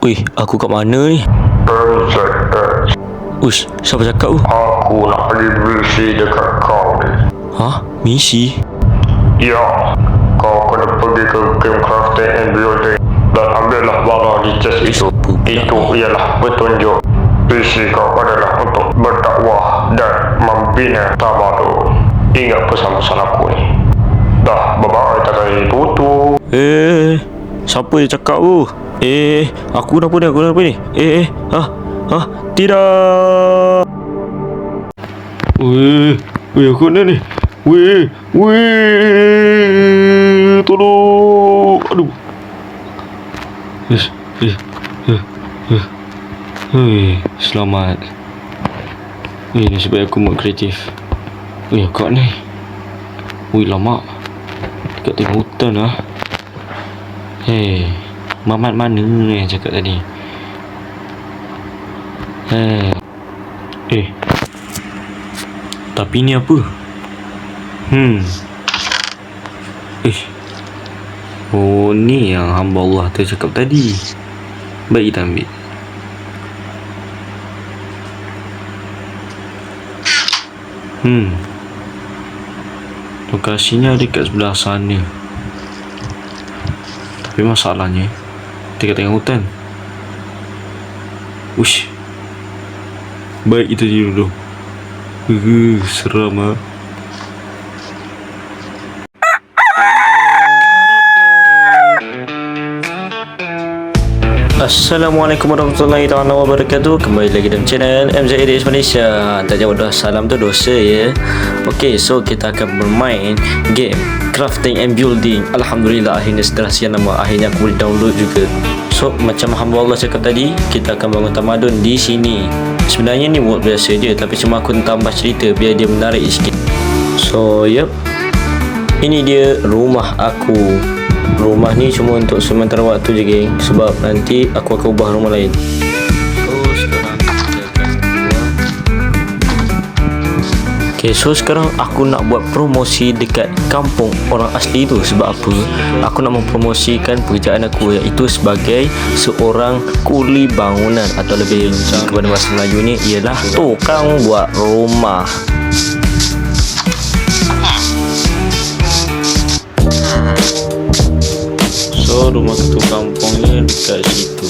Wih, aku kat mana ni? Ush, siapa cakap tu? Aku nak pergi berisi dekat kau ni Ha? Misi? Ya Kau kena pergi ke game crafting and building Dan ambillah barang di chest itu Itu ialah petunjuk Misi kau adalah untuk berdakwah dan membina tamadun Ingat pesan-pesan aku ni Dah, bye-bye, tak ada tutup Eh, siapa yang cakap tu? Eh, aku kenapa ni? Aku kenapa ni? Eh, eh, ha? Ha? Tidak! Weh, weh aku ni ni. Weh, weh, tolong. Aduh. Yes, yes, yes. Weh, selamat. Weh, nasib baik aku mood kreatif. Weh, kat ni. Weh, lama. Dekat tengah hutan lah. Hei, Mamat mana yang cakap tadi? Hei. Eh. Tapi ni apa? Hmm. Eh. Oh, ni yang hamba Allah tu cakap tadi. Baik kita ambil. Hmm. Lokasinya dekat sebelah sana. Tapi masalahnya Dekat tengah hutan. Ush Baik kita je dulu. Uh, seram ah. Assalamualaikum warahmatullahi taala wabarakatuh. Kembali lagi dalam channel MZ Areas Malaysia. Tak jawab dah salam tu dosa ya. Ok so kita akan bermain game Crafting and Building. Alhamdulillah akhirnya setelah sekian lama Akhirnya aku boleh download juga So macam hamba Allah cakap tadi Kita akan bangun tamadun di sini. Sebenarnya ni world biasa je Tapi cuma aku tambah cerita Biar dia menarik sikit. So yep. Ini dia rumah aku. Rumah ni cuma untuk sementara waktu je geng. Sebab nanti aku akan ubah rumah lain Okay, so sekarang aku nak buat promosi dekat kampung orang asli tu Sebab apa? Aku nak mempromosikan pekerjaan aku Iaitu sebagai seorang kuli bangunan Atau lebih kepada bahasa Melayu ni Ialah tukang buat rumah So rumah ketua kampung ni dekat situ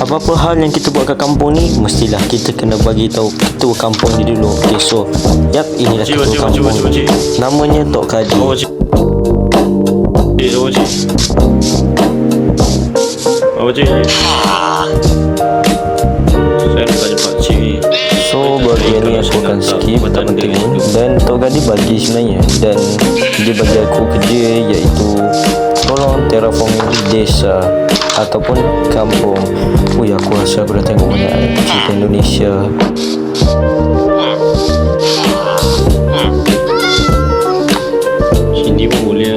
Apa-apa hal yang kita buat kat kampung ni Mestilah kita kena bagi tahu ketua kampung ni dulu Okay so Yap inilah Cik, ketua cik, kampung cik, cik, cik. Namanya Tok Kadi Oh, cik. Apa cik? Apa cik? Saya nak tanya pak cik ni. So bahagian ni aku akan skip Tak penting Dan Tok Kadi bagi sebenarnya Dan dia bagi aku kerja Iaitu desa Ataupun kampung. Ui aku rasa aku dah tengok banyak cerita Indonesia. Sini boleh.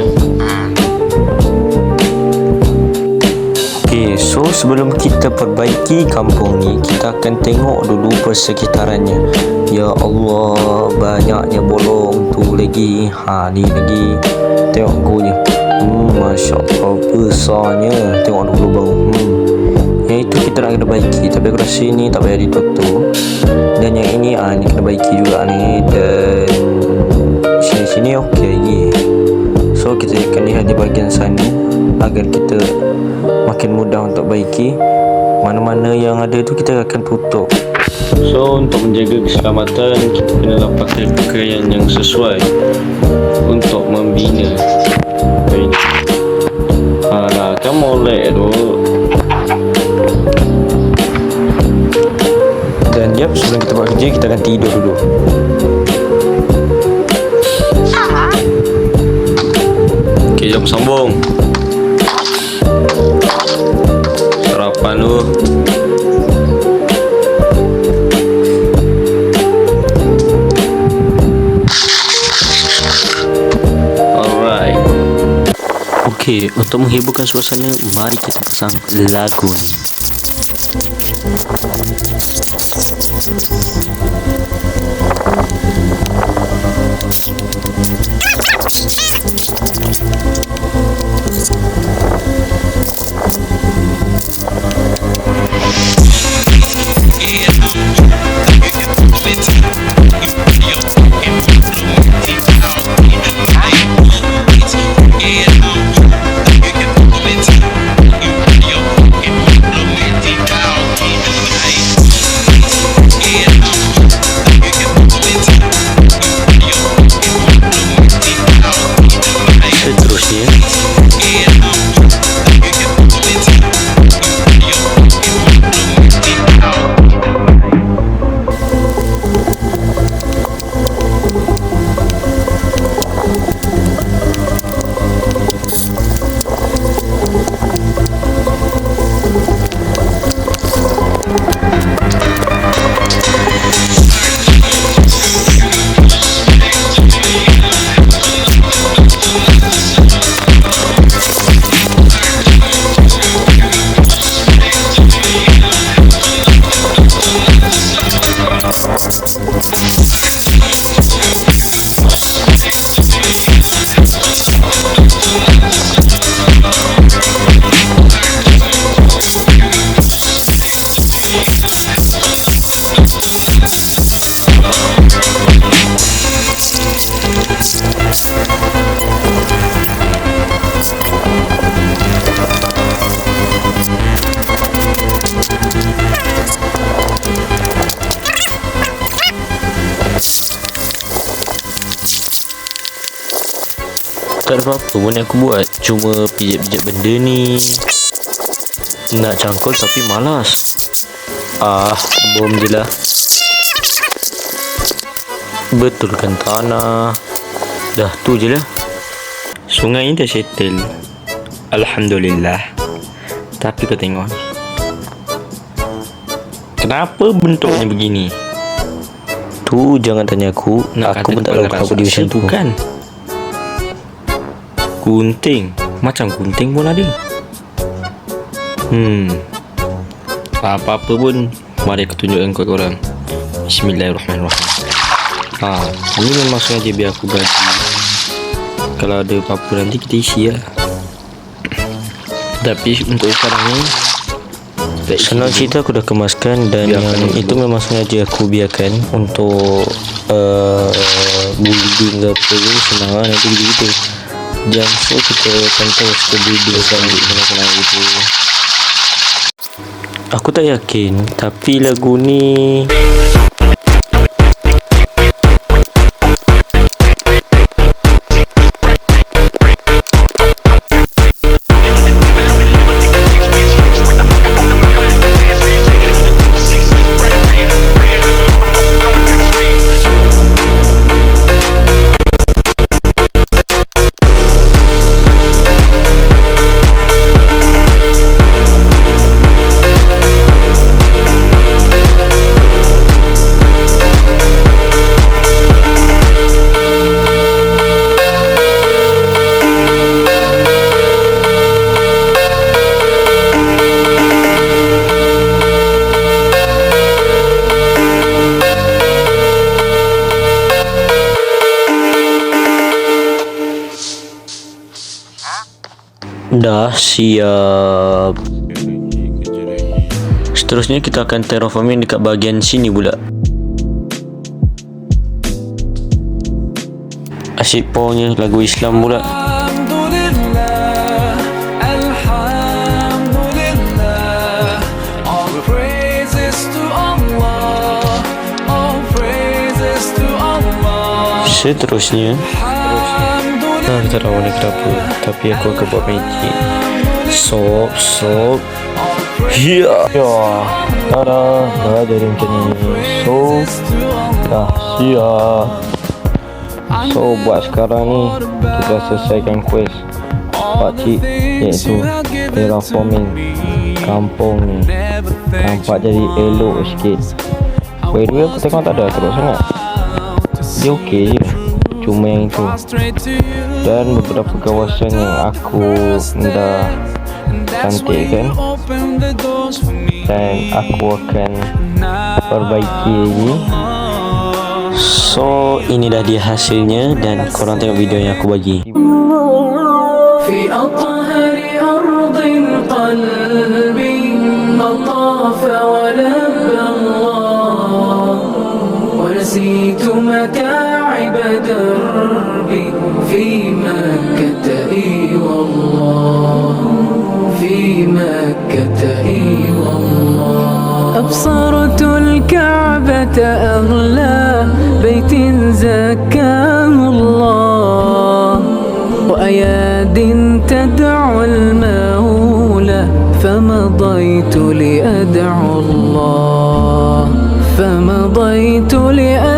Okay, so sebelum kita perbaiki kampung ni Kita akan tengok dulu persekitarannya. Ya Allah, banyaknya bolong tu lagi. Ha, ni lagi. Tengok gunya Hmm, Masya Allah, besarnya. Tengok dulu bau. Hmm. Yang itu kita nak kena baiki. Tapi aku rasa ini tak payah ditutup. Dan yang ini ah ni kena baiki juga ni. Dan Sini-sini okey lagi. So kita akan lihat di bahagian sana Agar kita makin mudah untuk baiki. Mana-mana yang ada tu kita akan tutup. So, untuk menjaga keselamatan, kita kena pakai pakaian yang sesuai untuk membina. Okay. Alah, kan molek tu. Dan yap sebelum kita buat kerja kita akan tidur dulu Okay, jom sambung. Sarapan tu. Okey, untuk menghiburkan suasana, mari kita pasang lagu ni. Yeah. Tak ada apa-apa pun yang aku buat. Cuma pijat-pijat benda ni Nak cangkul tapi malas. Ah, bom je lah. Betulkan tanah. Dah tu je lah. Sungai ni dah settle. Alhamdulillah. Tapi kau tengok ni. Kenapa bentuknya begini? Tu jangan tanya aku. Nak Aku pun tak tahu kenapa dia macam tu. kan Gunting. Macam gunting pun ada. Hmm. Apa-apa pun Mari aku tunjukkan kepada korang. Bismillahirrahmanirrahim. Ha, ini memang sengaja biar aku bagi. Kalau ada apa-apa nanti kita isi lah. Tapi untuk sekarang ni Senang cerita aku dah kemaskan Dan Biarkan yang dulu. itu memang sengaja aku biarkan Untuk uh, Building ke apa Senang lah nanti gitu-gitu Jam so kita akan Kita building sambil kena-kena gitu. Aku tak yakin Tapi lagu ni Dah siap. Seterusnya kita akan terraforming dekat bahagian sini pula. Asyik punya lagu Islam pula. Seterusnya Nah, tak tahu ni kenapa Tapi aku akan buat magic. Sop, sop. Ya. Ya. Tada. Dah jadi macam ni. So Dah. Siap So buat sekarang ni Kita selesaikan quest. Pakcik Iaitu Terraforming Kampung ni. Nampak jadi elok sikit. By the way aku tengok tak ada teruk sangat. Dia okey je. Cuma yang itu dan beberapa kawasan yang aku dah cantikkan Open the doors for me dan aku akan now. perbaiki lagi so inilah dia hasilnya dan korang tengok video yang aku bagi في أطهر أرض قلبي أطاف ولبى الله ونسيت متاعب دربي في مكة إي والله. في مكة إي والله. أبصرت الكعبة أغلى بيت زكاه الله. وأياد تدعو المولى فمضيت لأدعو الله. فمضيت لأدعو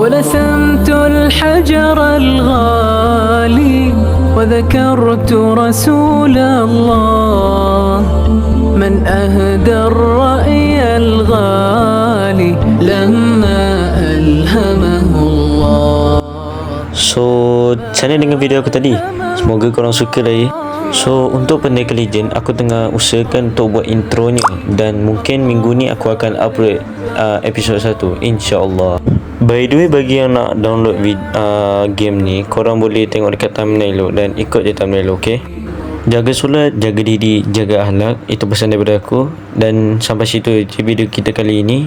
ولثمت الحجر الغالي وذكرت رسول الله. من أهدى الرأي الغالي لما so sana dengan video aku tadi semoga korang suka lah ya So untuk Pendekar Legend aku tengah usahakan untuk buat intronya dan mungkin minggu ni aku akan upload uh, episod 1 insyaAllah By the way bagi yang nak download vid, uh, game ni korang boleh tengok dekat thumbnail tu dan ikut je thumbnail tu okay Jaga solat, jaga diri, jaga ahlak. Itu pesan daripada aku. Dan sampai situ je video kita kali ini.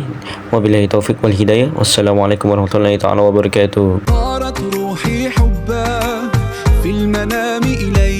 Wabillahi taufiq wal hidayah. Wassalamualaikum warahmatullahi wabarakatuh. طارت روحي